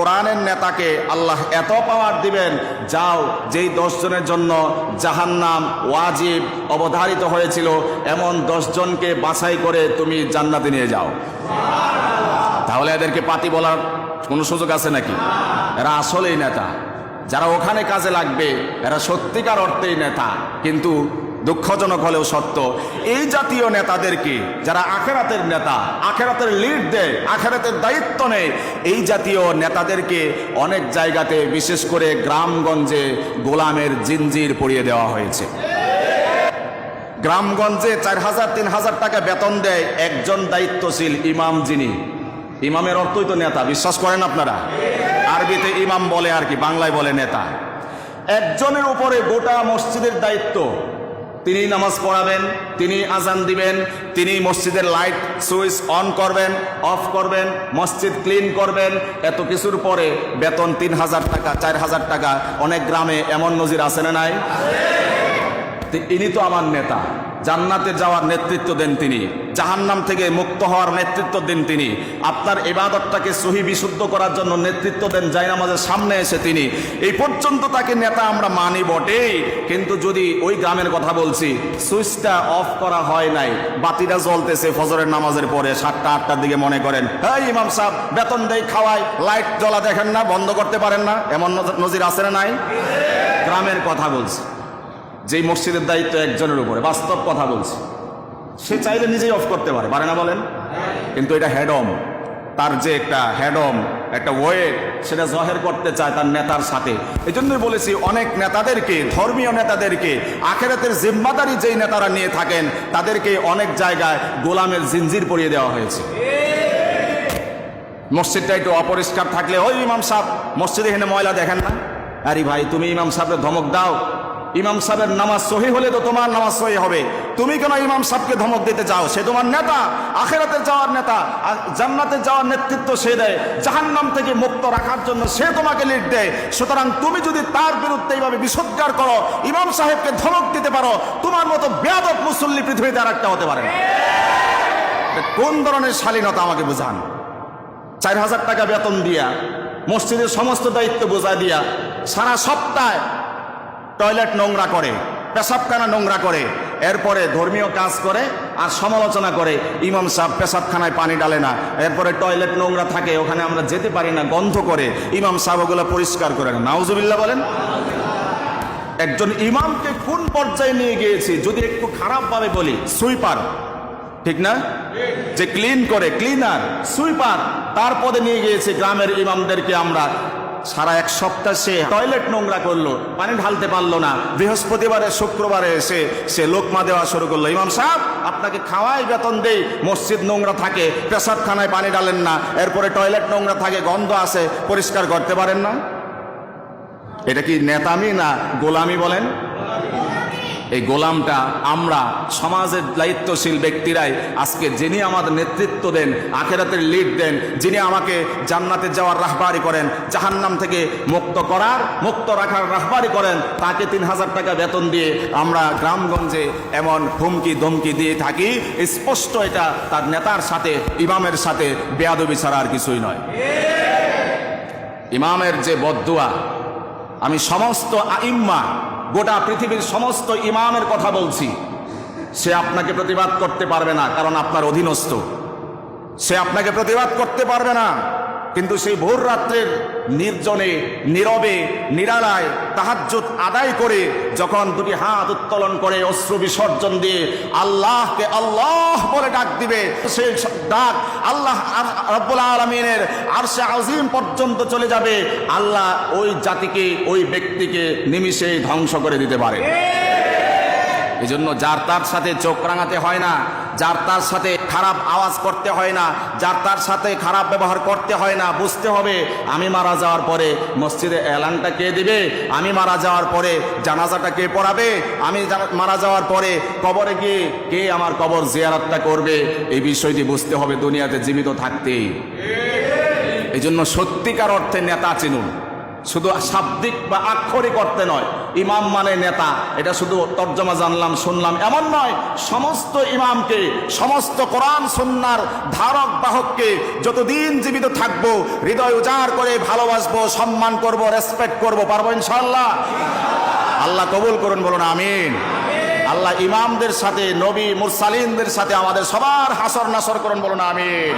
কোরআনের নেতাকে আল্লাহ এত পাওয়ার দিবেন, যাও, যেই দশজনের জন্য জাহান্নাম ওয়াজিব অবধারিত হয়েছিল, এমন দশজনকে বাছাই করে তুমি জান্নাতে নিয়ে যাও। তাহলে এদেরকে পাতি বলার কোনো সুযোগ আছে নাকি? এরা আসলেই নেতা। যারা ওখানে কাজে লাগবে, এরা সত্যিকার অর্থেই নেতা। কিন্তু দুঃখজনক হলেও সত্য, এই জাতীয় নেতাদেরকে, যারা আখেরাতের নেতা, আখেরাতের লিড দেয়, আখেরাতের দায়িত্ব নেয়, এই জাতীয় নেতাদেরকে অনেক জায়গাতে, বিশেষ করে গ্রামগঞ্জে গোলামের জিনজির পরিয়ে দেওয়া হয়েছে। গ্রামগঞ্জে চার হাজার, তিন হাজার টাকা বেতন দেয় একজন দায়িত্বশীল ইমাম যিনি। ইমামের অর্থই তো নেতা, বিশ্বাস করেন আপনারা? আরবিতে ইমাম বলে আর কি, বাংলায় বলে নেতা। একজনের উপরে গোটা মসজিদের দায়িত্ব তিনি নামাজ পড়াবেন তিনি আজান দিবেন তিনি মসজিদের লাইট সুইচ অন করবেন, অফ করবেন, মসজিদ ক্লিন করবেন। এত কিছুর পরে বেতন তিন হাজার টাকা, চার হাজার টাকা। অনেক গ্রামে এমন নজির আছে না নাই? ইনি তো আমার নেতা। জান্নাতে যাওয়ার নেতৃত্ব দেন তিনি। জাহান্নাম থেকে মুক্ত হওয়ার নেতৃত্ব দেন তিনি। আপনার এবাদতটাকে সহি বিশুদ্ধ করার জন্য নেতৃত্ব দেন জাইনামাজের সামনে এসে তিনি। এই পর্যন্ত তাকে নেতা আমরা মানি বটেই। কিন্তু যদি ওই গ্রামের কথা বলছি, সুইচটা অফ করা হয় নাই, বাতিটা জ্বলতেছে ফজরের নামাজের পরে, সাতটা, আটটার দিকে মনে করেন হ্যাঁ ইমাম সাহেব, বেতন দেয় খাওয়ায় লাইট জ্বলা দেখেন না, বন্ধ করতে পারেন না? এমন নজ- নজির আছে না নাই? গ্রামের কথা বলছি। যেই মসজিদের দায়িত্ব একজনের উপরে, বাস্তব কথা বলছি। সে চাইলে নিজেই অফ করতে পারে পারে না বলেন? কিন্তু এটা হেডম তার যে একটা হেডম একটা ওয়েট সেটা জহের করতে চায় তার নেতার সাথে। এই জন্যই বলেছি, অনেক নেতাদেরকে, ধর্মীয় নেতাদেরকে, আখেরাতের জিম্মাদারি যেই নেতারা নিয়ে থাকেন, তাদেরকে অনেক জায়গায় গোলামের জিঞ্জির পরিয়ে দেওয়া হয়েছে। মসজিদটা একটু অপরিষ্কার থাকলে, ওই ইমাম সাহেব, মসজিদে এখানে ময়লা দেখেন না? আরে ভাই, তুমি ইমাম সাহেবের ধমক দাও। ইমাম সাহেবের নামাজ সহি হলে তো তোমার নামাজ সহি হবে। তুমি কেন ইমাম সাহেবকে ধমক দিতে যাও সে তোমার নেতা। আখেরাতে যাওয়ার নেতা। জান্নাতে যাওয়ার নেতৃত্ব সে দেয়। জাহান্নাম থেকে মুক্ত রাখার জন্য সে তোমাকে লিড দেয়। সুতরাং তুমি যদি তার বিরুদ্ধে এইভাবে বিষোদ্গার করো, ইমাম সাহেবকে ধমক দিতে পারো, তোমার মতো বেয়াদব মুসল্লি পৃথিবীতে আর একটা হতে পারে কোন ধরনের শালীনতা আমাকে বুঝান? চার হাজার টাকা বেতন দিয়া, মসজিদের সমস্ত দায়িত্ব বোঝা দিয়া, সারা সপ্তাহে টয়লেট নোংরা করে, পেশাবখানা নোংরা করে, এরপরে ধর্মীয় কাজ করে আর সমালোচনা করে। ইমাম সাহেব পেশাবখানায় পানি ডালে না, এরপরে টয়লেট নোংরা থাকে, ওখানে আমরা যেতে পারি না, গন্ধ করে। ইমাম সাহেব ওগুলো পরিষ্কার করে না। নাউজুবিল্লাহ বলেন। একজন ইমামকে কোন পর্যায়ে নিয়ে গিয়েছি, যদি একটু খারাপভাবে বলি, সুইপার। ঠিক না? যে ক্লিন করে, ক্লিনার, সুইপার। তার পদে নিয়ে গিয়েছে গ্রামের ইমামদেরকে আমরা। সারা এক সপ্তাহ সে টয়লেট নোংরা করল, পানি ঢালতে পারল না। বৃহস্পতিবারে, শুক্রবারে এসে সে লোকমা দেওয়া শুরু করল। ইমাম সাহেব, আপনাকে খাওয়াই বেতন দেই, মসজিদ নোংরা থাকে, পেশাবখানায় পানি ডালেন না, এরপরে টয়লেট নোংরা থাকে, গন্ধ আসে, পরিষ্কার করতে পারেন না? এটা কি নেতামি না গোলামি বলেন? এই গোলামটা আমরা সমাজের দায়িত্বশীল ব্যক্তিরাই আজকে যিনি আমাদের নেতৃত্ব দেন, আখেরাতের লিড দেন, যিনি আমাকে জান্নাতে যাওয়ার রাহবারি করেন, জাহান্নাম থেকে মুক্ত করার, মুক্ত রাখার রাহবারি করেন, তাকে তিন হাজার টাকা বেতন দিয়ে আমরা গ্রামগঞ্জে এমন হুমকি ধমকি দিয়ে থাকি। স্পষ্ট এটা তার নেতার সাথে, ইমামের সাথে, বেয়াদবি ছাড়া আর কিছুই নয়। ইমামের যে বদুয়া আমি সমস্ত আইম্মা গোটা পৃথিবীর সমস্ত ইমামের কথা বলছি। সে আপনাকে প্রতিবাদ করতে পারবে না, কারণ আপনার অধীনস্থ। সে আপনাকে প্রতিবাদ করতে পারবে না। কিন্তু সেই ভোর রাত্রের নির্জনে নীরবে নিরালায় তাহাজ্জুদ আদায় করে যখন দুটি হাত উত্তোলন করে অশ্রু বিসর্জন দিয়ে আল্লাহকে আল্লাহ বলে ডাক দিবে সেই ডাক আল্লাহ রব্বুল আলমিনের আর সে আজিম পর্যন্ত চলে যাবে। আল্লাহ ওই জাতিকে ওই ব্যক্তিকে নিমিষেই ধ্বংস করে দিতে পারে। এই জন্য যার তার সাথে চোখ রাঙাতে হয় না যার তার সাথে খারাপ আওয়াজ করতে হয় না, যার তার সাথে খারাপ ব্যবহার করতে হয় না, বুঝতে হবে, আমি মারা যাওয়ার পরে মসজিদে এলানটা কে দিবে, আমি মারা যাওয়ার পরে জানাজাটা কে পড়াবে, আমি মারা যাওয়ার পরে কবরে গিয়ে কে আমার কবর জিয়ারতটা করবে, এই বিষয়টি বুঝতে হবে দুনিয়াতে জীবিত থাকতেই। এই জন্য সত্যিকার অর্থে নেতা চিনুন, শুধু শাব্দিক বা আক্ষরিক অর্থে নয় ইমাম মানে নেতা। এটা শুধু তর্জমা জানলাম, শুনলাম। এমন নয়, সমস্ত ইমামকে, সমস্ত কোরআন সন্ন্যার ধারক, বাহককে যতদিন জীবিত থাকব, হৃদয় উজাড় করে ভালোবাসবো, সম্মান করব রেসপেক্ট করব, পারব ইনশাল্লাহ আল্লাহ কবুল করুন, বলুন আমিন। আল্লাহ ইমামদের সাথে, নবী মুরসালিনদের সাথে আমাদের সবার হাসর নাসর করুন, বলুন আমিন।